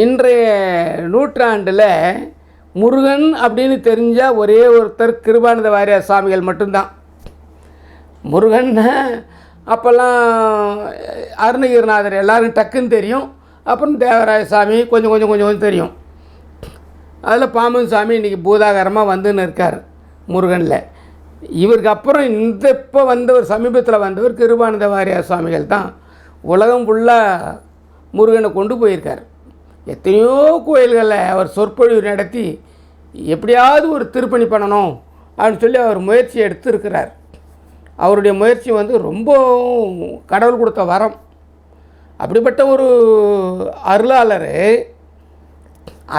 இன்றைய நூற்றாண்டில் முருகன் அப்படின்னு தெரிஞ்சால் ஒரே ஒருத்தர் கிருபானந்த வாரியார் சுவாமிகள் மட்டும்தான். முருகன் அப்போல்லாம் அருணகிரிநாதர் எல்லோரும் டக்குன்னு தெரியும். அப்புறம் தேவராய சாமி கொஞ்சம் கொஞ்சம் கொஞ்சம் கொஞ்சம் தெரியும். அதில் பாம்பன் சாமி இன்றைக்கி பூதாகரமாக வந்துன்னு இருக்கார் முருகனில். இவருக்கு அப்புறம் இந்த இப்போ வந்தவர் சமீபத்தில் வந்தவர் கிருபானந்த வாரியார் சுவாமிகள் தான். உலகம் ஃபுல்லாக முருகனை கொண்டு போயிருக்கார். எத்தனையோ கோயில்களில் அவர் சொற்பொழிவு நடத்தி எப்படியாவது ஒரு திருப்பணி பண்ணணும் அப்படின்னு சொல்லி அவர் முயற்சி எடுத்திருக்கிறார். அவருடைய முயற்சி வந்து ரொம்ப கடவுள் கொடுத்த வரம். அப்படிப்பட்ட ஒரு அருளாளர்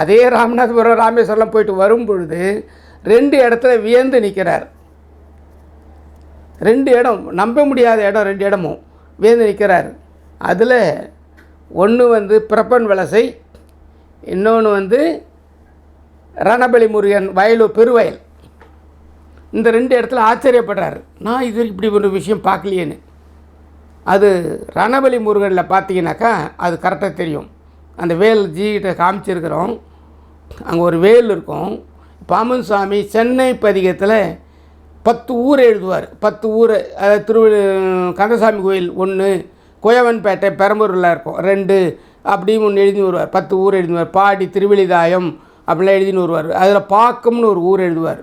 அதே ராமநாதபுரம் ராமேஸ்வரம் போயிட்டு வரும் பொழுது ரெண்டு இடத்துல வியந்து நிற்கிறார் ரெண்டு இடம் நம்ப முடியாத இடம் ரெண்டு இடமும் வியந்து நிற்கிறார் அதில் ஒன்று வந்து பிரப்பன் வலசை இன்னொன்று வந்து ரணபலி முருகன் வயலூர் பெருவயல். இந்த ரெண்டு இடத்துல ஆச்சரியப்படுறாரு. நான் இது இப்படி ஒரு விஷயம் பார்க்கலையேன்னு. அது ரணபலி முருகனில் பார்த்தீங்கன்னாக்கா அது கரெக்டாக தெரியும். அந்த வேல் ஜிகிட்ட காமிச்சிருக்கிறோம். அங்கே ஒரு வேல் இருக்கும். பாமன் சுவாமி சென்னை பதிகத்தில் பத்து ஊர் எழுதுவார். பத்து ஊர் அதாவது திரு கந்தசாமி கோயில் ஒன்று குயவன்பேட்டை பெரம்பூரில் இருக்கும். ரெண்டு அப்படின்னு ஒன்று எழுதி வருவார். பத்து ஊர் எழுதி பாடி திருவிழிதாயம் அப்படிலாம் எழுதின்னு வருவார். அதில் பாக்கம்னு ஒரு ஊர் எழுதுவார்.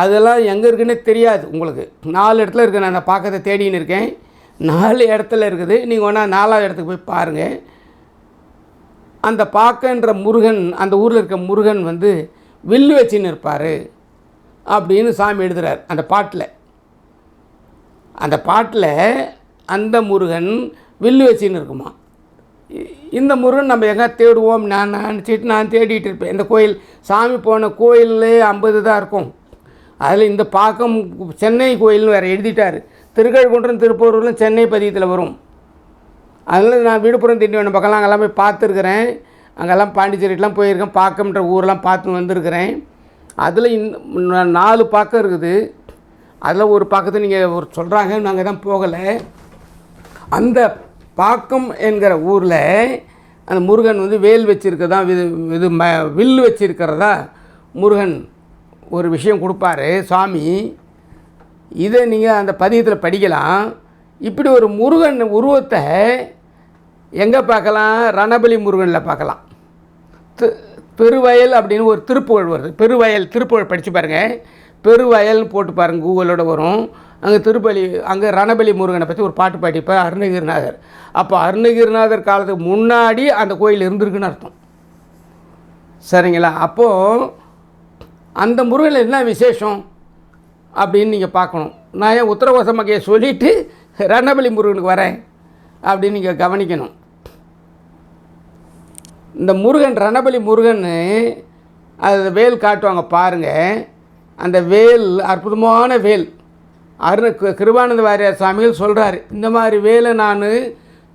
அதெல்லாம் எங்கே இருக்குன்னே தெரியாது உங்களுக்கு. நாலு இடத்துல இருக்குது நான். அந்த பாக்கத்தை தேடின்னு இருக்கேன். நாலு இடத்துல இருக்குது. நீங்கள் ஒன்றா நாலாவது இடத்துக்கு போய் பாருங்கள் அந்த பாக்கன்ற முருகன் அந்த ஊரில் இருக்க முருகன் வந்து வில்லு வச்சுன்னு இருப்பார் அப்படின்னு சாமி எழுதுறார் அந்த பாட்டில். அந்த பாட்டில் அந்த முருகன் வில்லு வச்சுன்னு இருக்குமா? இந்த முருகன் நம்ம எங்கே தேடுவோம்? நான் நினச்சிட்டு நான் தேடிட்டு இருப்பேன். இந்த கோயில் சாமி போன கோயிலே ஐம்பது தான் இருக்கும். அதில் இந்த பாக்கம் சென்னை கோயில்னு வேறு எழுதிட்டார். திருக்கழுக்குன்றம் திருப்பூர்லாம் சென்னை பதியத்தில் வரும். அதில் நான் விழுப்புரம் திண்டிவனம் பக்கம்லாம் அங்கெல்லாம் போய் பார்த்துருக்குறேன். அங்கெல்லாம் பாண்டிச்சேரிக்கெலாம் போயிருக்கேன். பாக்கம்ன்ற ஊரெலாம் பார்த்து வந்திருக்கிறேன். அதில் இந்த நாலு பாக்கம் இருக்குது. அதில் ஒரு பக்கத்தை நீங்கள் ஒரு சொல்கிறாங்க நாங்கள் தான் போகலை. அந்த பாக்கம் என்கிற ஊரில் அந்த முருகன் வந்து வேல் வச்சுருக்கதான் இது இது ம வில் வச்சுருக்கிறதா முருகன் ஒரு விஷயம் கொடுப்பாரு சுவாமி இதை நீங்கள் அந்த பதியத்தில் படிக்கலாம். இப்படி ஒரு முருகன் உருவத்தை எங்கே பார்க்கலாம்? ரணபலி முருகனில் பார்க்கலாம். பெருவயல் அப்படின்னு ஒரு திருப்புகழ் வருது. பெருவயல் திருப்புகழ் படித்து பாருங்கள் பெருவயல்னு போட்டு பாருங்கள் கூகுளோட வரும். அங்கே திருப்பலி அங்கே ரணபலி முருகனை பற்றி ஒரு பாட்டு பாடிப்பார் அருணகிரிநாதர். அப்போ அருணகிரிநாதர் காலத்துக்கு முன்னாடி அந்த கோயில் இருந்திருக்குன்னு அர்த்தம். சரிங்களா? அப்போது அந்த முருகனில் என்ன விசேஷம் அப்படின்னு நீங்கள் பார்க்கணும். நான் ஏன் உத்தரகோசமகையை சொல்லிவிட்டு ரணபலி முருகனுக்கு வரேன் அப்படின்னு நீங்கள் கவனிக்கணும். இந்த முருகன் ரணபலி முருகன் அது வேல் காட்டுவாங்க பாருங்கள் அந்த வேல் அற்புதமான வேல். அருண கிருபானந்த வாரியார் சாமிகள் சொல்கிறாரு இந்த மாதிரி வேலை நான்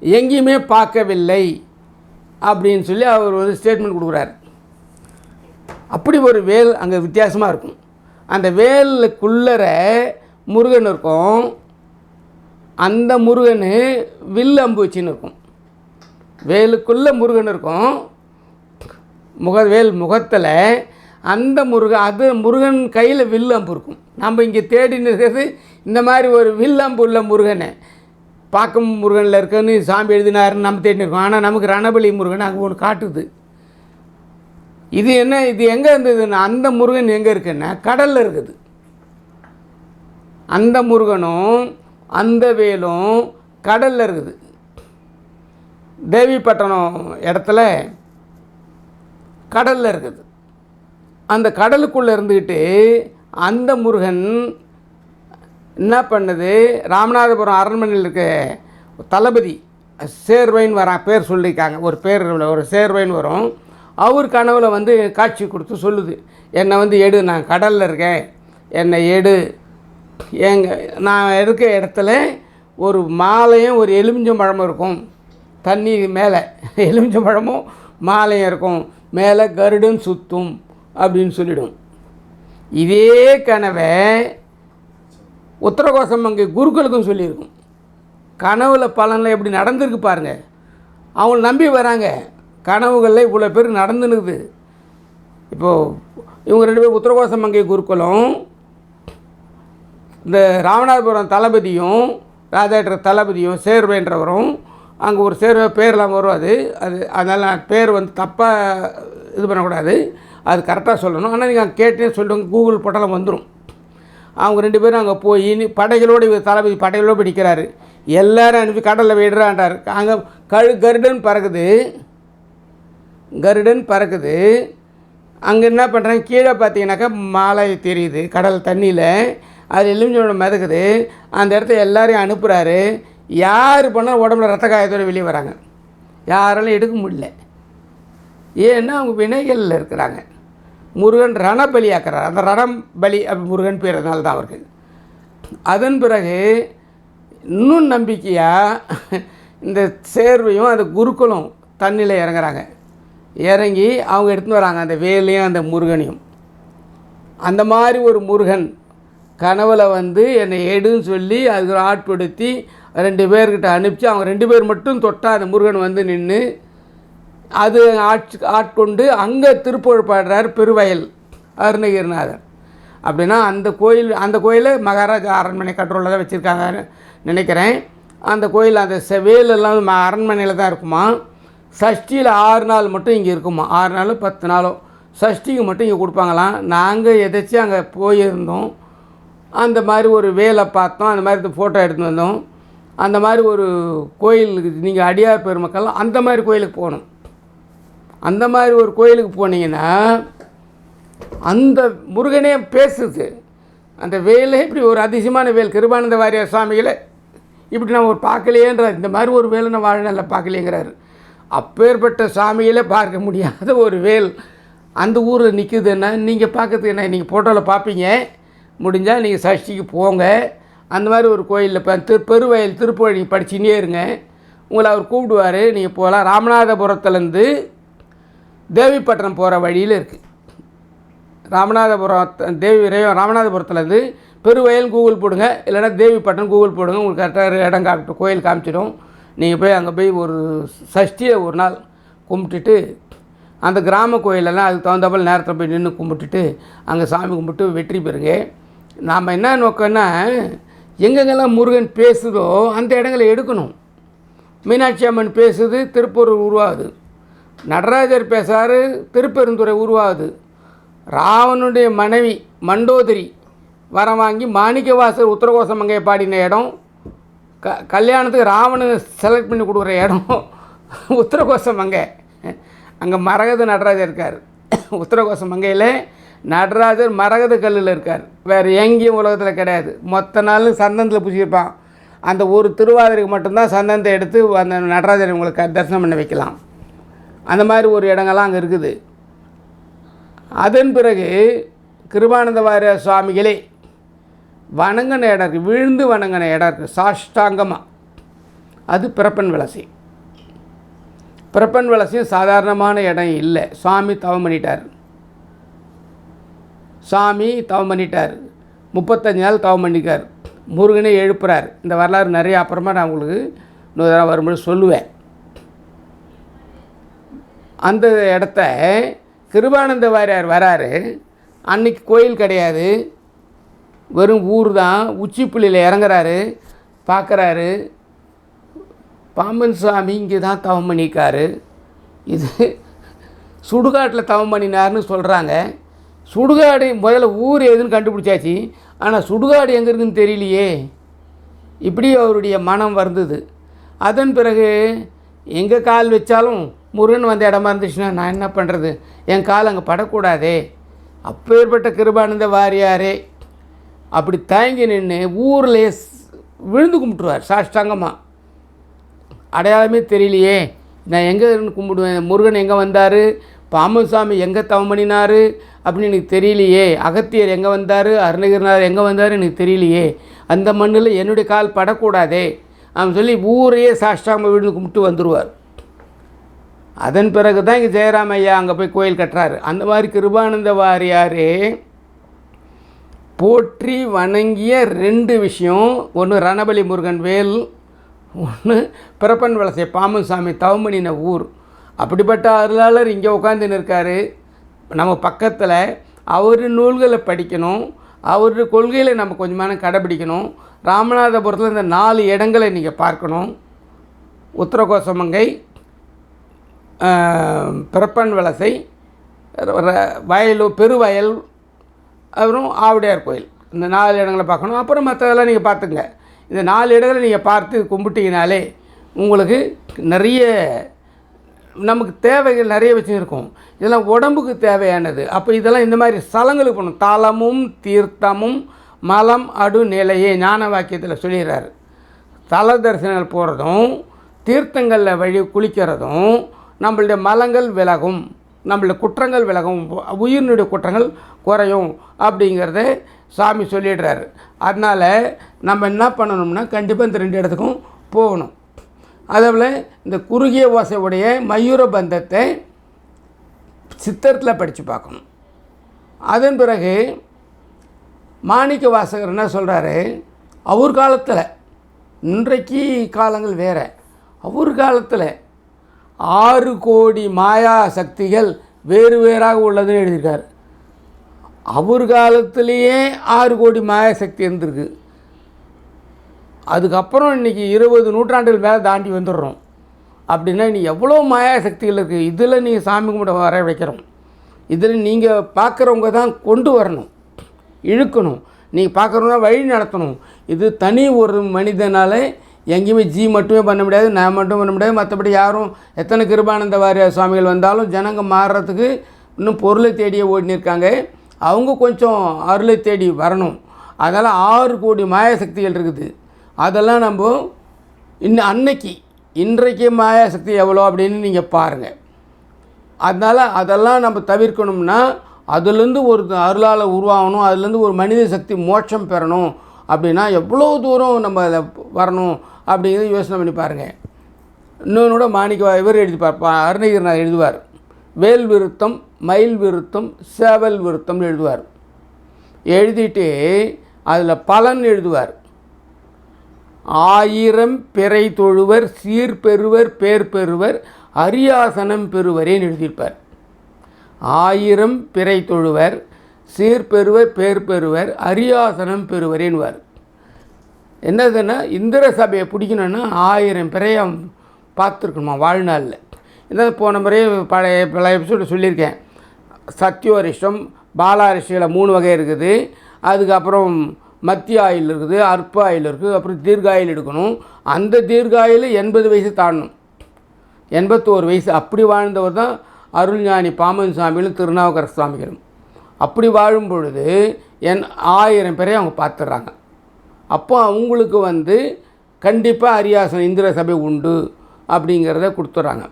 எங்கேயுமே பார்க்கவில்லை அப்படின்னு சொல்லி அவர் ஒரு ஸ்டேட்மெண்ட் கொடுக்குறாரு. அப்படி ஒரு வேல் அங்கே வித்தியாசமாக இருக்கும். அந்த வேலுக்குள்ளற முருகன் இருக்கும். அந்த முருகன் வில் அம்பு வச்சின்னு இருக்கும். வேலுக்குள்ளே முருகன் இருக்கும். முக வேல் முகத்தில் அந்த முருகன் அது முருகன் கையில் வில் அம்பு இருக்கும். நம்ம இங்கே தேடின்னு இருக்கிறது இந்த மாதிரி ஒரு வில் உள்ள முருகனை பாக்கம் முருகனில் இருக்கன்னு சாமி எழுதினாருன்னு நம்ம தேடிருக்கோம் ஆனால் நமக்கு ரணபலி முருகன் அங்கே ஒன்று காட்டுது. இது என்ன இது எங்கே இருந்ததுன்னா அந்த முருகன் எங்கே இருக்குன்னா கடலில் இருக்குது. அந்த முருகனும் அந்த வேலும் கடலில் இருக்குது. தேவிப்பட்டினம் இடத்துல கடலில் இருக்குது. அந்த கடலுக்குள்ளே இருந்துக்கிட்டு அந்த முருகன் என்ன பண்ணுது? ராமநாதபுரம் அரண்மனையில் இருக்க தளபதி சேர்வைன்னு வரான் பேர் சொல்லியிருக்காங்க. ஒரு பேர் ஒரு சேர்வைன்னு வரும். அவர் கனவில் வந்து காட்சி கொடுத்து சொல்லுது. என்னை வந்து எடு நான் கடலில் இருக்கேன். என்னை எடு. எங்கள் நான் இருக்க இடத்துல ஒரு மாலையும் ஒரு எலுமிச்சம்பழமும் இருக்கும். தண்ணி மேலே எலுமிச்சம்பழமும் மாலையும் இருக்கும். மேலே கருடன் சுத்தும் அப்படின்னு சொல்லிடும். இதே கனவை உத்தரகோசம் அங்கே குருக்களுக்கும் சொல்லியிருக்கும். கனவுல பலனில் எப்படி நடந்திருக்கு பாருங்கள் அவங்கள நம்பி வராங்க. கனவுகளில் இவ்வளோ பேர் நடந்துனுக்குது இப்போது இவங்க ரெண்டு பேர் உத்தரகோசமங்கை குருக்களும் இந்த ராமநாதபுரம் தளபதியும் ராஜாற்ற தளபதியும் சேர்வேன்றவரும் அங்கே ஒரு சேர்வை பேர்லாம் வரும் அது. அது அதனால் பேர் வந்து தப்பாக இது பண்ணக்கூடாது. அது கரெக்டாக சொல்லணும். ஆனால் நீங்கள் கேட்டேன்னு சொல்லிட்டு கூகுள் போட்டாலும் வந்துடும் அவங்க ரெண்டு பேரும் அங்கே போய் படைகளோடு இவர் தளபதி படைகளோடு போய் நிற்கிறாரு எல்லாரும் அனுப்பி கடலில் விடுறான்றார் அங்கே கழு கருடன் பறக்குது. கருடன் பறக்குது. அங்கே என்ன பண்ணுறாங்க கீழே பார்த்தீங்கன்னாக்கா மாலை தெரியுது. கடல் தண்ணியில். அது எலுமிச்சோட மிதக்குது. அந்த இடத்த எல்லாரையும் அனுப்புகிறாரு யார் பண்ணால் உடம்புல ரத்த காயத்தோடு வெளியே வராங்க. யாராலும் எடுக்க முடியல. ஏன்னா அவங்க வினைகளில் இருக்கிறாங்க. முருகன் ரண பலியாக்குறார் அந்த ரணம் பலி அப்படி முருகன் பேரதுனால தான் அவருக்கு. அதன் பிறகு இன்னும் நம்பிக்கையாக இந்த சேர்வையும் அந்த குருக்களும் தண்ணியில் இறங்குறாங்க. இறங்கி அவங்க எடுத்துன்னு வராங்க அந்த வேலையும் அந்த முருகனையும். அந்த மாதிரி ஒரு முருகன் கனவில் வந்து என்னை எடுன்னு சொல்லி அதுக்கு ஆட்படுத்தி ரெண்டு பேர்கிட்ட அனுப்பிச்சு அவங்க ரெண்டு பேர் மட்டும் தொட்டால் அந்த முருகன் வந்து நின்று அது ஆட்சி ஆட்கொண்டு அங்கே திருப்புகழ் பாடுறார் பெருவயல் அருணகிரிநாதர். அப்படின்னா அந்த கோயில் அந்த கோயிலை மகாராஜா அரண்மனை கண்ட்ரோலில் தான் வச்சுருக்காங்கன்னு நினைக்கிறேன். அந்த கோயில் அந்த செ- வேலெல்லாம் ம அரண்மனையில் தான் இருக்குமா? சஷ்டியில் ஆறு நாள் மட்டும் இங்கே இருக்குமா? ஆறு நாளும் பத்து நாளோ? சஷ்டிக்கு மட்டும் இங்கே கொடுப்பாங்களாம் நாங்கள் எதாச்சும் அங்கே போயிருந்தோம். அந்த மாதிரி ஒரு வேலை பார்த்தோம். அந்த மாதிரி ஃபோட்டோ எடுத்து வந்தோம். அந்த மாதிரி ஒரு கோயிலுக்கு நீங்கள் அடியார் பெருமக்கள் அந்த மாதிரி கோயிலுக்கு போகணும். அந்த மாதிரி ஒரு கோயிலுக்கு போனீங்கன்னா அந்த முருகனே பேசுது. அந்த வேலை இப்படி ஒரு அதிசயமான வேல். கிருபானந்த வாரியார் சுவாமிகளை இப்படி நான் ஒரு பார்க்கலையேன்றார். இந்த மாதிரி ஒரு வேலை நான் வாழ்நாளில் பார்க்கலையேங்கிறாரு. அப்பேற்பட்ட சாமிகளை பார்க்க முடியாத ஒரு வேல் அந்த ஊரில் நிற்குதுன்னா நீங்கள் பார்க்கறதுக்கு என்ன நீங்கள் ஃபோட்டோவில் பார்ப்பீங்க. முடிஞ்சால் நீங்கள் சஷ்டிக்கு போங்க. அந்த மாதிரி ஒரு கோயிலில் இப்போ திரு பெருவயல் திருப்பழி படிச்சுன்னே இருங்க. உங்களை அவர் கூப்பிடுவார். நீங்கள் போகலாம் ராமநாதபுரத்துலேருந்து தேவிப்பட்டினம் போகிற வழியில் இருக்குது ராமநாதபுரம் தேவி ரே- ராமநாதபுரத்துலேருந்து பெருவயல் கூகுள் போடுங்க. இல்லைன்னா தேவிப்பட்டினம் கூகுள் போடுங்க. உங்களுக்கு கரெக்டாக இடம் காமிட்டு கோயில் காமிச்சிடும். நீங்கள் போய் அங்கே போய் ஒரு சஷ்டியை ஒரு நாள் கும்பிட்டுட்டு அந்த கிராம கோயிலெல்லாம் அதுக்கு தகுந்தாப்பில் நேரத்தில் போய் நின்று கும்பிட்டுட்டு அங்கே சாமி கும்பிட்டு வெற்றி பெறுங்க. நாம் என்ன நோக்கம்னா எங்கெங்கெல்லாம் முருகன் பேசுதோ அந்த இடங்களை எடுக்கணும். மீனாட்சி அம்மன் பேசுது திருப்பூர் உருவாகுது. நடராஜர் பேசுகிறாரு திருப்பெருந்துறை உருவாகுது. ராவனுடைய மனைவி மண்டோதரி வரம் வாங்கி மாணிக்கவாசர் உத்தரகோசமங்கையை பாடின இடம் க கல்யாணத்துக்கு ராவணன் செலக்ட் பண்ணி கொடுக்குற இடம் உத்தரகோசமங்கை அங்கே. மரகத நடராஜர் இருக்கார். உத்தரகோசமங்கையில் நடராஜர் மரகத கல்லில் இருக்கார். வேறு எங்கேயும் உலகத்தில் கிடையாது. மொத்த நாளும் சந்தனத்தில் பூசியிருப்பான். அந்த ஒரு திருவாதிரைக்கு மட்டும்தான் சந்தனத்தை எடுத்து அந்த நடராஜரை உங்களுக்கு தரிசனம் பண்ண வைக்கலாம். அந்த மாதிரி ஒரு இடங்கள்லாம் அங்கே இருக்குது. அதன் பிறகு கிருபானந்த வாரிய சுவாமிகளே வணங்கின இடம் இருக்குது விழுந்து வணங்கின இடம் இருக்குது சாஷ்டாங்கமாக அது பிறப்பன் விளசி. பிறப்பன் விளசியும் சாதாரணமான இடம் இல்லை. சுவாமி தவம் பண்ணிட்டார். சாமி தவம் பண்ணிட்டார். முப்பத்தஞ்சு நாள் தவம் பண்ணிக்கார். முருகனை எழுப்புறார். இந்த வரலாறு நிறைய அப்புறமா நான் உங்களுக்கு இன்னொரு தடவை வரும்போது சொல்லுவேன். அந்த இடத்த கிருபானந்த வாரியார் வராரு. அன்னைக்கு கோயில் கிடையாது. வெறும் ஊர் தான். உச்சிப்புள்ளியில் இறங்குறாரு. பார்க்குறாரு பாம்பன் சுவாமி இங்கே தான் தவம் பண்ணிக்காரு இது சுடுகாட்டில் தவம் பண்ணினார்னு சொல்கிறாங்க சுடுகாடு முதல்ல ஊர் எதுன்னு கண்டுபிடிச்சாச்சு. ஆனால் சுடுகாடு எங்கே இருக்குன்னு தெரியலையே. இப்படி அவருடைய மனம் வருந்தது. அதன் பிறகு எங்கே கால் வச்சாலும் முருகன் வந்த இடமா இருந்துச்சுன்னா நான் என்ன பண்ணுறது என் கால் அங்கே படக்கூடாதே. அப்பேற்பட்ட கிருபானந்த வாரியாரே. அப்படி தயங்கி நின்று ஊர்லேயே விழுந்து கும்பிட்டுருவார் சாஷ்டாங்கமாக அடையாளமே தெரியலையே. நான் எங்கே இருந்து கும்பிடுவேன்? முருகன் எங்கே வந்தார்? பாமன் சாமி எங்கே தவம் பண்ணினார்? அப்படின்னு எனக்கு தெரியலையே. அகத்தியர் எங்கே வந்தார்? அருணகிரினார் எங்கே வந்தார்? எனக்கு தெரியலையே. அந்த மண்ணில் என்னுடைய கால் படக்கூடாதே. அவன் சொல்லி ஊரையே சாஷ்டாங்க விழுந்து கும்பிட்டு வந்துடுவார் அதன் பிறகு தான் இங்கே ஜெயராம் ஐயா அங்கே போய் கோயில் கட்டுறாரு. அந்த மாதிரி கிருபானந்த வாரியாரே போற்றி வணங்கிய ரெண்டு விஷயம். ஒன்று ரணபலி முருகன் வேல் ஒன்று பிறப்பன் வலசை பாமன் சாமி தவமணின ஊர். அப்படிப்பட்ட அருளாளர் இங்கே உட்காந்துன்னு இருக்கார் நம்ம பக்கத்தில் அவர் நூல்களை படிக்கணும். அவர் கொள்கைகளை நம்ம கொஞ்சமான கடைபிடிக்கணும். ராமநாதபுரத்தில் இந்த நாலு இடங்களை நீங்கள் பார்க்கணும். உத்தரகோசமங்கை பிறப்பன் வலசை ர- வயலூர் பெருவயல் அப்புறம் ஆவுடையார் கோயில். இந்த நாலு இடங்களை பார்க்கணும். அப்புறம் மற்றதெல்லாம் நீங்கள் பார்த்துங்க. இந்த நாலு இடங்களை நீங்கள் பார்த்து கும்பிட்டிங்கனாலே உங்களுக்கு நிறைய நமக்கு தேவைகள் நிறைய விஷயம் இருக்கும். இதெல்லாம் உடம்புக்கு தேவையானது. அப்போ இதெல்லாம் இந்த மாதிரி ஸ்தலங்களுக்கு போகணும். தலமும் தீர்த்தமும் மலம் அடு நிலையே ஞான வாக்கியத்தில் சொல்லிடுறாரு. தல தரிசனங்கள் போகிறதும் தீர்த்தங்களில் வழி குளிக்கிறதும் நம்மளுடைய மலங்கள் விலகும் நம்மளுடைய குற்றங்கள் விலகும் உயிரினுடைய குற்றங்கள் குறையும் அப்படிங்கிறத சாமி சொல்லிடுறாரு. அதனால் நம்ம என்ன பண்ணணும்னா கண்டிப்பாக இந்த ரெண்டு இடத்துக்கும் போகணும். அதேபோல் இந்த குறுகிய ஓசையுடைய மயூர பந்தத்தை சித்திரத்தில் படித்து பார்க்கணும். அதன் பிறகு மாணிக்க வாசகர் என்ன சொல்கிறாரு அவர் காலத்தில் இன்றைக்கு காலங்கள் வேறு. அவர் காலத்தில் ஆறு கோடி மாயா சக்திகள் வேறு வேறாக உள்ளதுன்னு எழுதியிருக்கார். அவர் காலத்திலேயே ஆறு கோடி மாயா சக்தி இருந்திருக்கு. அதுக்கப்புறம் இன்றைக்கி இருபது நூற்றாண்டுகள் மேலே தாண்டி வந்துடுறோம். அப்படின்னா நீ எவ்வளோ மாயா சக்திகள் இருக்குது இதில் நீங்கள் சாமி கும்பிட வர வைக்கிறோம். இதில் நீங்கள் பார்க்குறவங்க தான் கொண்டு வரணும். இழுக்கணும். நீங்கள் பார்க்குறவங்க வழி நடத்தணும். இது தனி ஒரு மனிதனாலே எங்கேயுமே ஜி மட்டுமே பண்ண முடியாது நான் மட்டும் பண்ண முடியாது. மற்றபடி யாரும் எத்தனை கிருபானந்த வாரிய சுவாமிகள் வந்தாலும் ஜனங்க மாறுறதுக்கு இன்னும் பொருளை தேடியே ஓடினிருக்காங்க அவங்க கொஞ்சம் அருளை தேடி வரணும். அதனால் ஆறு கோடி மாயாசக்திகள் இருக்குது. அதெல்லாம் நம்ம இன்னும் அன்னைக்கு இன்றைக்கு மாயாசக்தி எவ்வளோ அப்படின்னு நீங்கள் பாருங்கள் அதனால் அதெல்லாம் நம்ம தவிர்க்கணும்னா அதுலேருந்து ஒரு அருளால் உருவாகணும் அதுலேருந்து ஒரு மனித சக்தி மோட்சம் பெறணும் அப்படின்னா எவ்வளோ தூரம் நம்ம அதை வரணும். அப்படிங்கிறத யோசனை பண்ணி பாருங்கள் இன்னொன்று கூட மாணிக்க இவர் எழுதி பார்ப்பா எழுதுவார். வேல் விருத்தம் மயில் விருத்தம் சேவல் விருத்தம்னு எழுதுவார். எழுதிட்டு அதில் பலன் எழுதுவார். ஆயிரம் பிறை தொழுவர் சீர்பெறுவர் பேர் பெறுவர் அரியாசனம் பெறுவரேன்னு எழுதியிருப்பார். ஆயிரம் பிறை தொழுவர் சீர்பெறுவர் பேர் பெறுவர் அரியாசனம் பெறுவரேன்வார் என்னதுன்னா இந்திர சபையை பிடிக்கணுன்னா ஆயிரம் பிறையம் பார்த்துருக்கணுமா வாழ்நாளில். இதை போன முறையே பழைய பல எபிசோடு சொல்லியிருக்கேன். சத்தியோரிஷ்டம் பாலாரிஷியில் மூணு வகை இருக்குது. அதுக்கப்புறம் மத்திய ஆயில் இருக்குது அற்ப ஆயில் இருக்குது அப்புறம் தீர்காயில் எடுக்கணும். அந்த தீர்காயில் எண்பது வயசு தாண்டணும் எண்பத்தோரு வயசு. அப்படி வாழ்ந்தவர் தான் அருள்ஞானி பாமன் சாமிகளும் திருநாவுக்கரசு சுவாமிகளும். அப்படி வாழும் பொழுது என் ஆயிரம் பேரை அவங்க பார்த்துடுறாங்க. அப்போ அவங்களுக்கு வந்து கண்டிப்பாக அரியாசனம் இந்திர சபை உண்டு அப்படிங்கிறத கொடுத்துட்றாங்க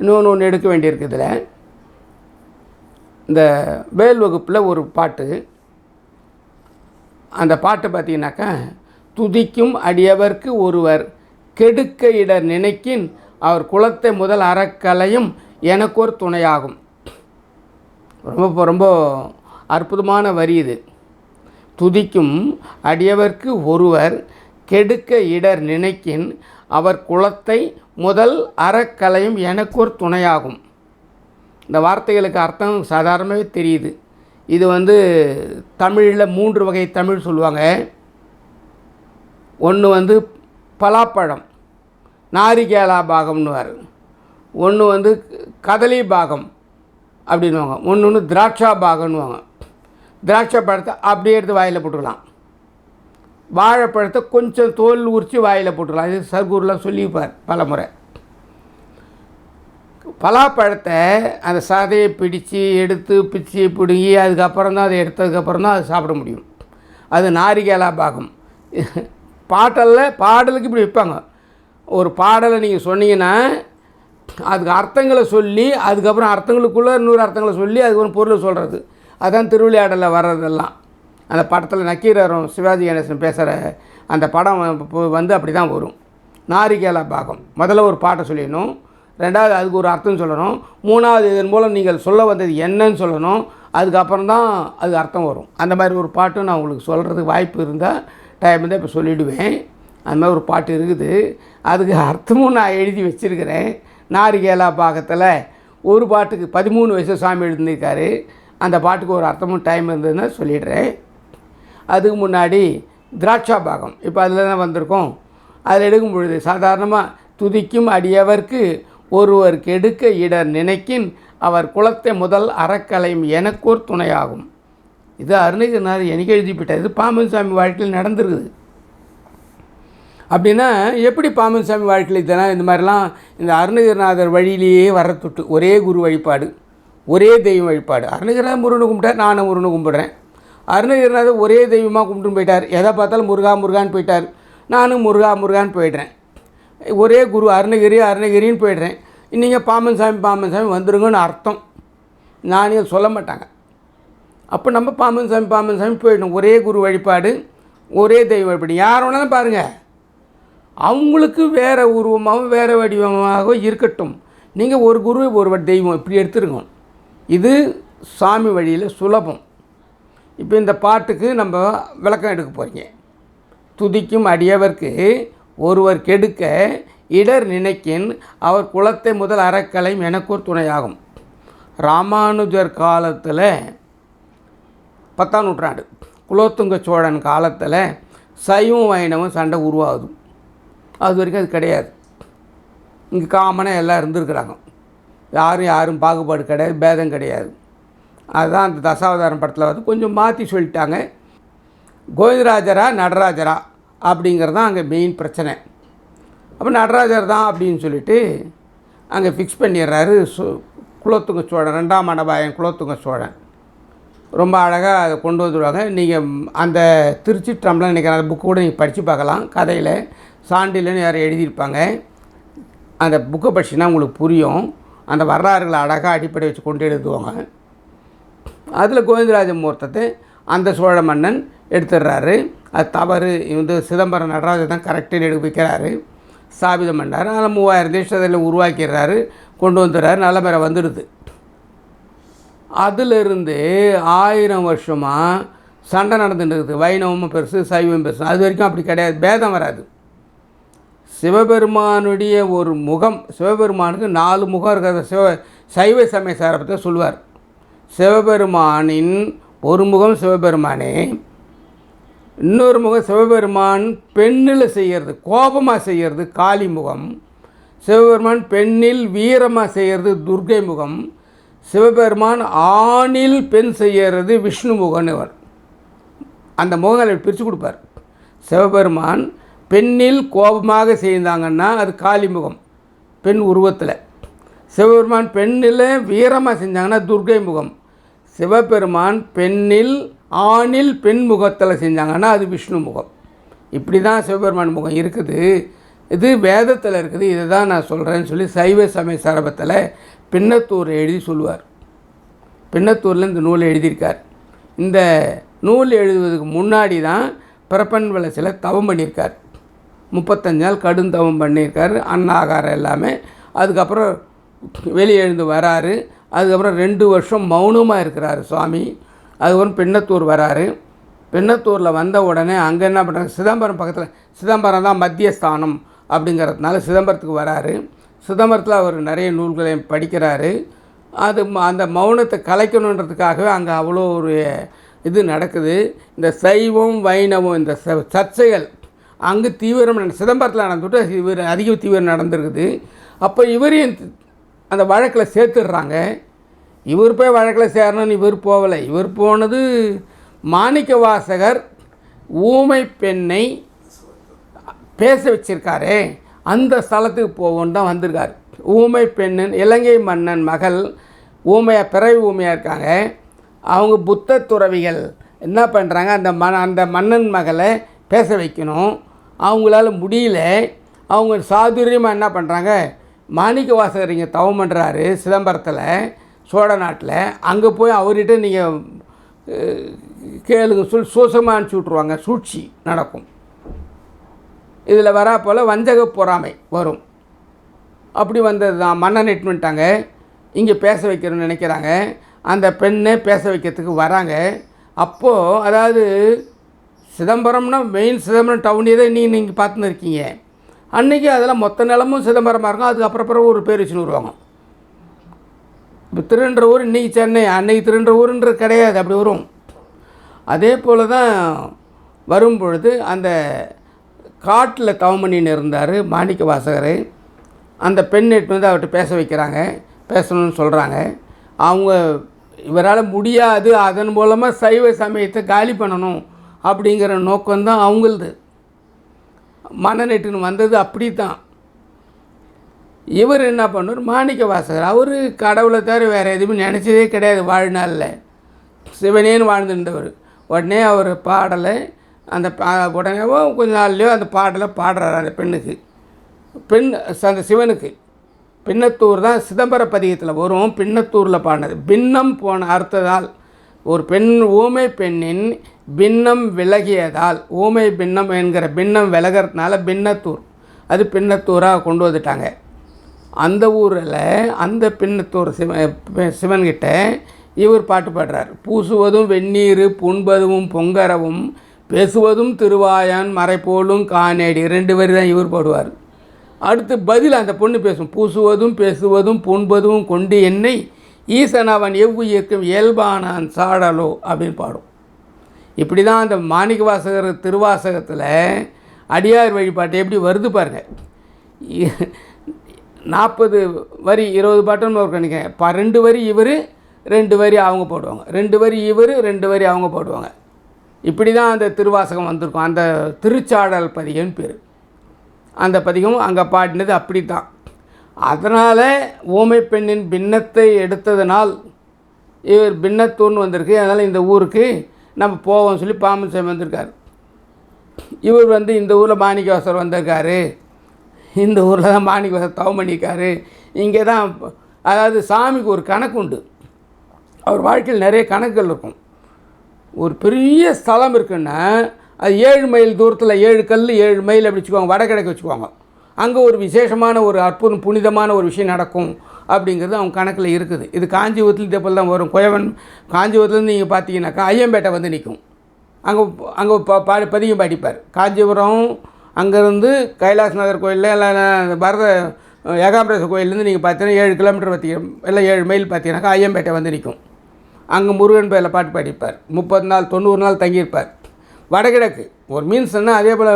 இன்னொன்று ஒன்று எடுக்க வேண்டியிருக்குதுல இந்த வேல் வகுப்பில் ஒரு பாட்டு. அந்த பாட்டு பார்த்தீங்கன்னாக்கா துதிக்கும் அடியவர்க்கு ஒருவர் கெடுக்க இட நினைக்கின் அவர் குலத்தை முதல் அறக்கலையும் எனக்கொரு துணையாகும். ரொம்ப ரொம்ப அற்புதமான வரி இது. துதிக்கும் அடியவர்க்கு ஒருவர் கெடுக்க இடர் நினைக்கின் அவர் குலத்தை முதல் அறக்கலையும் எனக்கு ஒரு துணையாகும். இந்த வார்த்தைகளுக்கு அர்த்தம் சாதாரணமாகவே தெரியுது. இது வந்து தமிழில் மூன்று வகை தமிழ் சொல்லுவாங்க. ஒன்று வந்து பலாப்பழம் நாரிகேலா பாகம்னுவார். ஒன்று வந்து கதலி பாகம் அப்படின்வாங்க ஒன்று ஒன்று திராட்சா பாகம்னுவாங்க. திராட்சை பழத்தை அப்படியே எடுத்து வாயில் போட்டுக்கலாம். வாழைப்பழத்தை கொஞ்சம் தோல் உரித்து வாயில் போட்டுக்கலாம். இது சர்கூர்லாம் சொல்லியிருப்பார் பல முறை பலாப்பழத்தை அந்த சதையை பிடித்து எடுத்து பிச்சு பிடுங்கி அதுக்கப்புறம் தான் அதை எடுத்ததுக்கப்புறம் தான் அதை சாப்பிட முடியும். அது நாரிகேலா பாகம். பாட்டலில் பாடலுக்கு இப்படி வைப்பாங்க. ஒரு பாடலை நீங்கள் சொன்னீங்கன்னா அதுக்கு அர்த்தங்களை சொல்லி அதுக்கப்புறம் அர்த்தங்களுக்குள்ளே இன்னொரு அர்த்தங்களை சொல்லி அதுக்கப்புறம் பொருளை சொல்கிறது அதான் திருவிளையாடலில் வர்றதெல்லாம். அந்த படத்தில் நக்கீரரும் சிவாஜி கணேசன் பேசுகிற அந்த படம் இப்போ வந்து அப்படி தான் வரும். நாரிகேலா பாகம். முதல்ல ஒரு பாட்டை சொல்லிடணும். ரெண்டாவது அதுக்கு ஒரு அர்த்தம் சொல்லணும். மூணாவது இதன் மூலம் நீங்கள் சொல்ல வந்தது என்னன்னு சொல்லணும். அதுக்கப்புறம் தான் அதுக்கு அர்த்தம் வரும். அந்த மாதிரி ஒரு பாட்டும் நான் உங்களுக்கு சொல்கிறதுக்கு வாய்ப்பு இருந்தால் டைம் இருந்தால் இப்போ சொல்லிவிடுவேன் அந்த மாதிரி ஒரு பாட்டு இருக்குது. அதுக்கு அர்த்தமும் நான் எழுதி வச்சுருக்கிறேன். நாரிகேலா பாகத்தில் ஒரு பாட்டுக்கு பதிமூணு வயசு சாமி எழுந்திருக்காரு அந்த பாட்டுக்கு ஒரு அர்த்தமும் டைம் இருந்ததுன்னா சொல்லிடுறேன். அதுக்கு முன்னாடி திராட்சா பாகம். இப்போ அதில் தான் வந்திருக்கோம். அதில் எடுக்கும் பொழுது சாதாரணமாக துதிக்கும் அடியவர்க்கு ஒருவர் கெடுக்க இடர் நினைக்கின் அவர் குலத்தை முதல் அறக்கலையும் எனக்கோர் துணையாகும். இது அருணகிரிநாதர் எனக்கு எழுதிப்பிட்டார் இது பாம்பன் சாமி வாழ்க்கையில் நடந்திருக்குது. அப்படின்னா எப்படி பாம்பன் சாமி வாழ்க்கையில் இதெல்லாம் இந்த மாதிரிலாம் இந்த அருணகிரிநாதர் வழியிலேயே வரத்துட்டு ஒரே குரு வழிபாடு. ஒரே தெய்வம் வழிபாடு. அருணகிரிநாத முருகனை கும்பிட்டார் நானும் முருகனை கும்பிட்றேன். அருணகிரிநாதர் ஒரே தெய்வமாக கும்பிட்டுன்னு போயிட்டார். எதை பார்த்தாலும் முருகா முருகான்னு போயிட்டார். நானும் முருகா முருகான்னு போயிடுறேன். ஒரே குரு அருணகிரி அருணகிரின்னு போயிடுறேன். நீங்கள் பாம்பன் சாமி பாம்பன் சாமி வந்துடுங்கன்னு அர்த்தம். நானே சொல்ல மாட்டாங்க. அப்போ நம்ம பாமன் சாமி பாம்பன் சாமி போயிடணும். ஒரே குரு வழிபாடு ஒரே தெய்வ வழிபாடு. யார் வேணாலும் பாருங்கள் அவங்களுக்கு வேறு உருவமாகவும் வேறு வடிவமாகவும் இருக்கட்டும். நீங்கள் ஒரு குரு ஒரு தெய்வம் இப்படி எடுத்துருக்கோம் இது சாமி வழியில் சுலபம். இப்போ இந்த பாட்டுக்கு நம்ம விளக்கம் எடுக்க போகிறீங்க துதிக்கும் அடியவர்க்கு ஒருவர் கெடுக்க இடர் நினைக்கின். அவர் குலத்தை முதல் அறக்கலையும் எனக்கூர் துணையாகும். ராமானுஜர் காலத்தில் பத்தாம் நூற்றாண்டு குலோத்துங்க சோழன் காலத்தில் சைவம் வைணவம் சண்டை உருவாகுது. அது வரைக்கும் அது கிடையாது. இங்கே காமனாக எல்லாம் இருந்திருக்கிறாங்க. யாரும் யாரும் பாகுபாடு கிடையாது பேதம் கிடையாது. அதுதான் அந்த தசாவதாரம் படத்தில் வந்து கொஞ்சம் மாற்றி சொல்லிட்டாங்க. கோவிந்தராஜரா நடராஜரா அப்படிங்கிறது தான் அங்கே மெயின் பிரச்சனை. அப்போ நடராஜர் தான் அப்படின்னு சொல்லிட்டு அங்கே ஃபிக்ஸ் பண்ணிடுறாரு சு குலோத்துங்க சோழன் ரெண்டாம் மணபாயன் குலோத்துங்க சோழன். ரொம்ப அழகாக அதை கொண்டு வந்துடுவாங்க நீங்கள் அந்த திருச்சி ட்ரம்லாம் நினைக்கிறேன் அந்த புக்கு கூட நீங்கள் படித்து பார்க்கலாம். கதையில் சான்றில்னு யாரும் எழுதியிருப்பாங்க. அந்த புக்கை படிச்சுன்னா உங்களுக்கு புரியும். அந்த வரலாறுகளை அழகாக அடிப்படை வச்சு கொண்டு எழுதுவாங்க. அதில் கோவிந்தராஜ முகூர்த்தத்தை அந்த சோழ மன்னன் எடுத்துடுறாரு. அது தவறு. வந்து சிதம்பரம் நடராஜர் தான் கரெக்டுன்னு எடுக்க வைக்கிறாரு ஸ்தாபிதம் பண்ணார் அதில் மூவாயிரம் தேசத்தில் உருவாக்கிடுறாரு. கொண்டு வந்துடுறாரு. நல்ல பேரை வந்துடுது. அதிலிருந்து ஆயிரம் வருஷமாக சண்டை நடந்துட்டு இருக்குது. வைணவமும் பெருசு சைவம் பெருசு. அது வரைக்கும் அப்படி கிடையாது. பேதம் வராது. சிவபெருமானுடைய ஒரு முகம் சிவபெருமானுக்கு நாலு முகம் இருக்கிறத. சிவ சைவ சமய சாரப்பத்தை சொல்லுவார் சிவபெருமானின் ஒரு முகம் சிவபெருமானே இன்னொரு முகம் சிவபெருமான் பெண்ணில் செய்கிறது கோபமாக செய்கிறது காளி முகம். சிவபெருமான் பெண்ணில் வீரமாக செய்கிறது துர்கை முகம். சிவபெருமான் ஆணில் பெண் செய்கிறது விஷ்ணு முகம்னு அந்த முகங்களை பிரித்து கொடுப்பார். சிவபெருமான் பெண்ணில் கோபமாக செய்தாங்கன்னா அது காளி முகம் பெண் உருவத்தில். சிவபெருமான் பெண்ணில் வீரமாக செஞ்சாங்கன்னா துர்கை முகம். சிவபெருமான் பெண்ணில் ஆணில் பெண் முகத்தில் செஞ்சாங்கன்னா அது விஷ்ணு முகம். இப்படி தான் சிவபெருமான் முகம் இருக்குது. இது வேதத்தில் இருக்குது. இதை தான் நான் சொல்கிறேன்னு சொல்லி சைவ சமய சரபத்தில் பின்னத்தூர் எழுதி சொல்லுவார். பின்னத்தூரில் இந்த நூலை எழுதியிருக்கார். இந்த நூல் எழுதுவதுக்கு முன்னாடி தான் பிரபன் வளசில் தவம் பண்ணியிருக்கார். முப்பத்தஞ்சு நாள் கடும் தவம் பண்ணியிருக்காரு அன்னாகாரம் எல்லாமே. அதுக்கப்புறம் வெளியே எழுந்து வராரு. அதுக்கப்புறம் ரெண்டு வருஷம் மௌனமாக இருக்கிறாரு சுவாமி. அதுக்கப்புறம் பின்னத்தூர் வராரு. பின்னத்தூரில் வந்த உடனே அங்கே என்ன பண்ணுறாங்க சிதம்பரம் பக்கத்தில் சிதம்பரம் தான் மத்திய ஸ்தானம் அப்படிங்கிறதுனால சிதம்பரத்துக்கு வராரு. சிதம்பரத்தில் அவர் நிறைய நூல்களை படிக்கிறாரு. அது ம- அந்த மௌனத்தை கலைக்கணுன்றதுக்காகவே அங்கே அவ்வளோ ஒரு இது நடக்குது. இந்த சைவம் வைணவம் இந்த ச- சர்ச்சைகள் அங்கே தீவிரம் சிதம்பரத்தில் நடந்துட்டு இவர் அதிக தீவிரம் நடந்திருக்குது. அப்போ இவரையும் அந்த வழக்கில் சேர்த்துடுறாங்க. இவர் போய் வழக்கில் சேரணும்னு இவர் போகலை. இவர் போனது மாணிக்க வாசகர் ஊமை பெண்ணை பேச வச்சிருக்காரே. அந்த ஸ்தலத்துக்கு போவோன்னு தான் வந்திருக்கார். ஊமை பெண்ணின் இலங்கை மன்னன் மகள் ஊமையாக பிறவி ஊமையாக இருக்காங்க. அவங்க புத்த துறவிகள் என்ன பண்ணுறாங்க அந்த மன அந்த மன்னன் மகளை பேச வைக்கணும். அவங்களால முடியல. அவங்க சாதுரியமாக என்ன பண்ணுறாங்க மாணிக்க வாசகர் இங்கே தவம் பண்ணுறாரு சிதம்பரத்தில் சோழ நாட்டில். அங்கே போய் அவர்கிட்ட நீங்கள் கேளுங்க சொல்லி சூசமாக அனுப்பிச்சி விட்ருவாங்க சூழ்ச்சி நடக்கும். இதில் வரா போல் வஞ்சக பொறாமை வரும். அப்படி வந்தது தான். மன்னன் இட்டு இங்கே பேச வைக்கணும்னு நினைக்கிறாங்க. அந்த பெண்ணை பேச வைக்கிறதுக்கு வராங்க. அப்போது அதாவது சிதம்பரம்னா மெயின் சிதம்பரம் டவுனே தான் நீங்கள் நீங்கள் பார்த்துன்னு இருக்கீங்க அன்றைக்கி அதெல்லாம் மொத்த நிலமும் சிதம்பரமாக இருக்கும். அதுக்கப்புறம் அப்புறம் ஒரு பேர் வச்சுன்னு வருவாங்க. இப்போ திருன்ற ஊர் இன்றைக்கி சென்னை அன்னைக்கு திருன்ற ஊருன்றது கிடையாது அப்படி வரும். அதே போல் தான் வரும் பொழுது அந்த காட்டில் தவமணின்னு இருந்தார் மாணிக்க வாசகர். அந்த பெண் எட்டு வந்து அவர்கிட்ட பேச வைக்கிறாங்க. பேசணும்னு சொல்கிறாங்க அவங்க இவரால் முடியாது. அதன் மூலமாக சைவ சமயத்தை காலி பண்ணணும். அப்படிங்கிற நோக்கம்தான் அவங்களது. மனநெட்டுன்னு வந்தது அப்படி தான் இவர் என்ன பண்ணார்? மாணிக்க வாசகர். அவர் கடவுளை தவிர வேறு எதுவுமே நினச்சதே கிடையாது வாழ்நாளில். சிவனேன்னு வாழ்ந்துருந்தவர் உடனே அவர் பாடலை அந்த பா உடனேவோ கொஞ்ச நாள்லையோ அந்த பாடலை பாடுறாரு அந்த பெண்ணுக்கு. பெண் அந்த சிவனுக்கு. பின்னத்தூர் தான் சிதம்பர பதிகத்தில் வரும். பின்னத்தூரில் பாடினது. பின்னம் போன அர்த்தத்தால் ஒரு பெண் ஊமை பெண்ணின் பின்னம் விலகியதால் ஊமை பின்னம் என்கிற பின்னம் விலகிறதுனால பின்னத்தூர் அது பின்னத்தூராக கொண்டு வந்துட்டாங்க. அந்த ஊரில் அந்த பின்னத்தூர் சிவ சிவன்கிட்ட இவர் பாட்டு பாடுறார். பூசுவதும் வெந்நீர் புண்பதும் பொங்கரவும் பேசுவதும் திருவாயான் மறைப்போலும் காணேடி ரெண்டு வரி தான் இவர் பாடுவார். அடுத்து பதில் அந்த பொண்ணு பேசும். பூசுவதும் பேசுவதும் புண்பதும் கொண்டு என்னை ஈசன் அவன் எவ்வுயிர்க்கும் இயல்பானான் சாடலோ அப்படின்னு பாடும். இப்படி தான் அந்த மாணிக்க வாசகர் திருவாசகத்தில் அடியார் வழிபாட்டு எப்படி வருது பாருங்கள் நாற்பது வரி இருபது பாட்டுன்னு ஒரு நினைக்கிறேன் இப்போ ரெண்டு வரி இவர் ரெண்டு வரி அவங்க போடுவாங்க. ரெண்டு வரி இவர் ரெண்டு வரி அவங்க போடுவாங்க. இப்படி தான் அந்த திருவாசகம் வந்திருக்கும். அந்த திருச்சாடல் பதிகம்னு பேர். அந்த பதிகம் அங்கே பாடினது அப்படி தான் அதனால் ஊமை பெண்ணின் பின்னத்தை எடுத்ததனால் இவர் பின்னத்தூர்னு வந்திருக்கு. அதனால் இந்த ஊருக்கு நம்ம போவோம் சொல்லி பாம்பன் சாமி வந்திருக்கார். இவர் வந்து இந்த ஊரில் மாணிக்கவாசர் வந்திருக்காரு. இந்த ஊரில் தான் மாணிக்கவாசர் தவம் பண்ணியிருக்காரு. இங்கே தான் அதாவது சாமிக்கு ஒரு கணக்கு உண்டு. அவர் வாழ்க்கையில் நிறைய கணக்குகள் இருக்கும். ஒரு பெரிய ஸ்தலம் இருக்குன்னா அது ஏழு மைல் தூரத்தில் ஏழு கல் ஏழு மைல் அப்படி வச்சுக்குவாங்க. வடகிழக்கு வச்சுக்குவாங்க. அங்கே ஒரு விசேஷமான ஒரு அற்புதம் புனிதமான ஒரு விஷயம் நடக்கும் அப்படிங்கிறது அவங்க கணக்கில் இருக்குது. இது காஞ்சிபுரத்தில் இதே போல் தான் வரும். குயவன் காஞ்சிபுரத்துலேருந்து நீங்கள் பார்த்தீங்கன்னாக்கா ஐயம்பேட்டை வந்து நிற்கும் அங்கே அங்கே ப பா பதிகம் பாடிப்பார் காஞ்சிபுரம் அங்கேருந்து கைலாசநாதர் கோயிலில் இல்லை பரத ஏகாம்பரேஸ்வரர் கோயிலேருந்து நீங்கள் பார்த்தீங்கன்னா ஏழு கிலோமீட்டர் பார்த்தீங்க இல்லை ஏழு மைல் பார்த்தீங்கன்னாக்கா ஐயம்பேட்டை வந்து நிற்கும் அங்கே முருகன் பேரில் பாட்டு பாடிப்பார். முப்பது நாள் தொண்ணூறு நாள் தங்கியிருப்பார். வடகிழக்கு ஒரு மீன்ஸ்னால் அதே போல்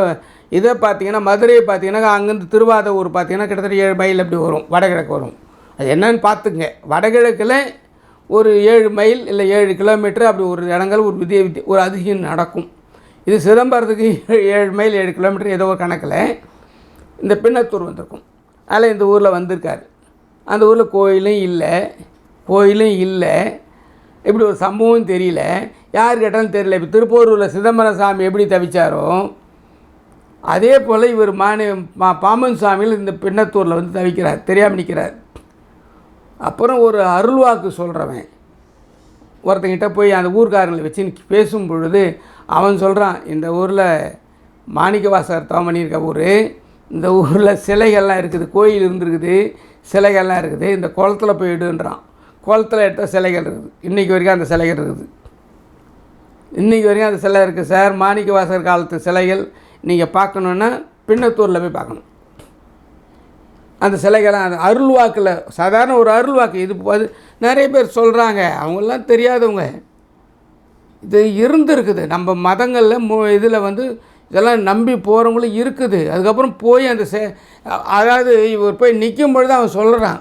இதை பார்த்தீங்கன்னா மதுரையை பார்த்தீங்கன்னா அங்கேருந்து திருவாதூர் பார்த்தீங்கன்னா கிட்டத்தட்ட ஏழு மைல் அப்படி வரும் வடகிழக்கு வரும். அது என்னன்னு பார்த்துங்க. வடகிழக்கில் ஒரு ஏழு மைல் இல்லை ஏழு கிலோமீட்டர் அப்படி ஒரு இடங்கள் ஒரு வித்திய வித்திய ஒரு அதிகம் நடக்கும். இது சிதம்பரத்துக்கு ஏழு மைல் ஏழு கிலோமீட்டர் ஏதோ ஒரு கணக்கில் இந்த பின்னத்தூர் வந்திருக்கும். அதில் இந்த ஊரில் வந்திருக்காரு. அந்த ஊரில் கோயிலும் இல்லை கோயிலும் இல்லை. இப்படி ஒரு சம்பவம் தெரியல. யார் கேட்டாலும் தெரியல. இப்போ திருப்பூரூரில் சிதம்பரம் சாமி எப்படி தவிச்சாரோ அதே போல் இவர் மானி மா பாம்பன் சாமியில் இந்த பின்னத்தூரில் வந்து தவிக்கிறார் தெரியாமல் நிற்கிறார் அப்புறம் ஒரு அருள்வாக்கு சொல்கிறவன் ஒருத்தங்கிட்ட போய் அந்த ஊர்க்காரங்களை வச்சு பேசும் பொழுது அவன் சொல்கிறான் இந்த ஊரில் மாணிக்கவாசகர் தவம் பண்ணியிருக்க ஊர் இந்த ஊரில் சிலைகள்லாம் இருக்குது கோயில் இருந்துருக்குது சிலைகள்லாம் இருக்குது இந்த குளத்தில் போயிடுன்றான் குளத்தில் எடுத்த சிலைகள் இருக்குது இன்றைக்கி வரைக்கும் அந்த சிலைகள் இருக்குது. இன்றைக்கி வரைக்கும் அந்த சிலை இருக்குது சார் மாணிக்க வாசகர் காலத்து சிலைகள் நீங்கள் பார்க்கணுன்னா பின்னத்தூரில் போய் பார்க்கணும். அந்த சிலைகள்லாம் அந்த அருள்வாக்கில் சாதாரண ஒரு அருள் வாக்கு இது அது நிறைய பேர் சொல்கிறாங்க அவங்களாம் தெரியாதவங்க. இது இருந்திருக்குது. நம்ம மதங்களில் மு இதில் வந்து இதெல்லாம் நம்பி போகிறவங்களும் இருக்குது. அதுக்கப்புறம் போய் அந்த சே அதாவது இவர் போய் நிற்கும் பொழுது அவன் சொல்கிறான்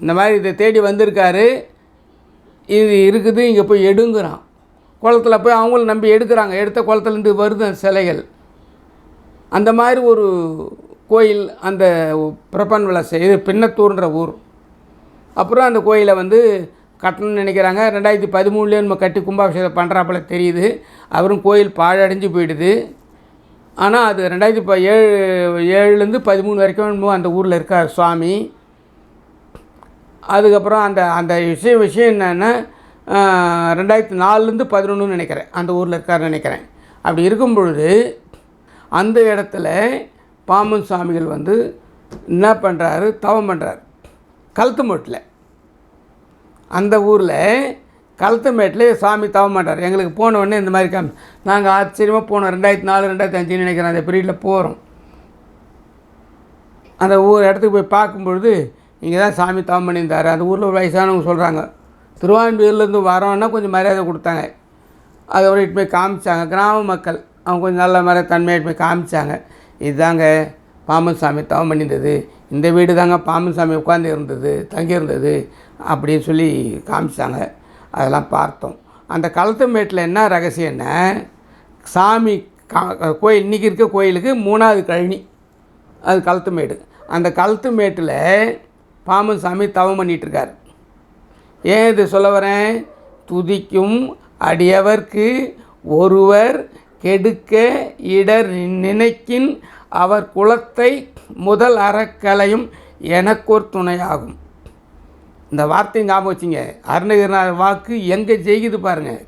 இந்த மாதிரி இதை தேடி வந்திருக்காரு. இது இருக்குது இங்கே போய் எடுங்குறான். குளத்தில் போய் அவங்களும் நம்பி எடுக்கிறாங்க. எடுத்த குளத்துலேருந்து வருது அந்த சிலைகள். அந்த மாதிரி ஒரு கோயில் அந்த பிரபன் விளாசை இது பின்னத்தூர்ன்ற ஊர். அப்புறம் அந்த கோயிலை வந்து கட்டணும்னு நினைக்கிறாங்க. ரெண்டாயிரத்தி பதிமூணுலேயே நம்ம கட்டி கும்பாபிஷேகம் பண்ணுறாப்புல தெரியுது. அவரும் கோயில் பாழடைஞ்சு போயிடுது. ஆனால் அது ரெண்டாயிரத்தி ப ஏழு ஏழுலேருந்து பதிமூணு வரைக்கும் அந்த ஊரில் இருக்கார் சுவாமி. அதுக்கப்புறம் அந்த அந்த விஷய விஷயம் என்னென்னா ரெண்டாயிரத்தி நாலுலேருந்து பதினொன்றுன்னு நினைக்கிறேன். அந்த ஊரில் இருக்காருன்னு நினைக்கிறேன். அப்படி இருக்கும் பொழுது அந்த இடத்துல பாம்பன் சாமிகள் வந்து என்ன பண்ணுறாரு தவம் பண்ணுறாரு கழுத்துமேட்டில். அந்த ஊரில் கழுத்துமேட்டில் சாமி தவம் பண்ணுறாரு எங்களுக்கு போன உடனே இந்த மாதிரி காமி நாங்கள் ஆச்சரியமாக போனோம். ரெண்டாயிரத்தி நாலு ரெண்டாயிரத்தி அஞ்சுன்னு நினைக்கிறேன். அந்த பீரியடில் போகிறோம் அந்த ஊர் இடத்துக்கு போய் பார்க்கும்பொழுது இங்கே தான் சாமி தவம் பண்ணியிருந்தார். அந்த ஊரில் ஒரு வயசானவங்க சொல்கிறாங்க திருவான்மையூர்லேருந்து வரோன்னா கொஞ்சம் மரியாதை கொடுத்தாங்க. அதை ஒரு போய் காமிச்சாங்க. கிராம மக்கள் அவங்க கொஞ்சம் நல்ல மாதிரி தன்மையாக போய் காமிச்சாங்க. இதுதாங்க பாம்பன் சாமி தவம் பண்ணியிருந்தது. இந்த வீடு தாங்க பாம்பன் சாமி உட்காந்து இருந்தது தங்கியிருந்தது அப்படின்னு சொல்லி காமிச்சாங்க. அதெல்லாம் பார்த்தோம். அந்த களத்துமேட்டில் என்ன ரகசியம்னா சாமி கா- கோயில் இன்றைக்கி இருக்க கோயிலுக்கு மூணாவது கழனி. அது களத்துமேடு அந்த களத்துமேட்டில் பாமன் சாமி தவம் பண்ணிகிட்ருக்கார் ஏன் இது சொல்ல வரேன்? துதிக்கும் அடியவர்க்கு ஒருவர் கெடுக்க இடர் நினைக்கின் அவர் குலத்தை முதல் அறக்கலையும் எனக்கோர் துணையாகும். இந்த வார்த்தையும் ஞாபகம் வச்சுங்க. அருணகிரிநாதர் வாக்கு எங்கே ஜெயிக்குது பாருங்கள்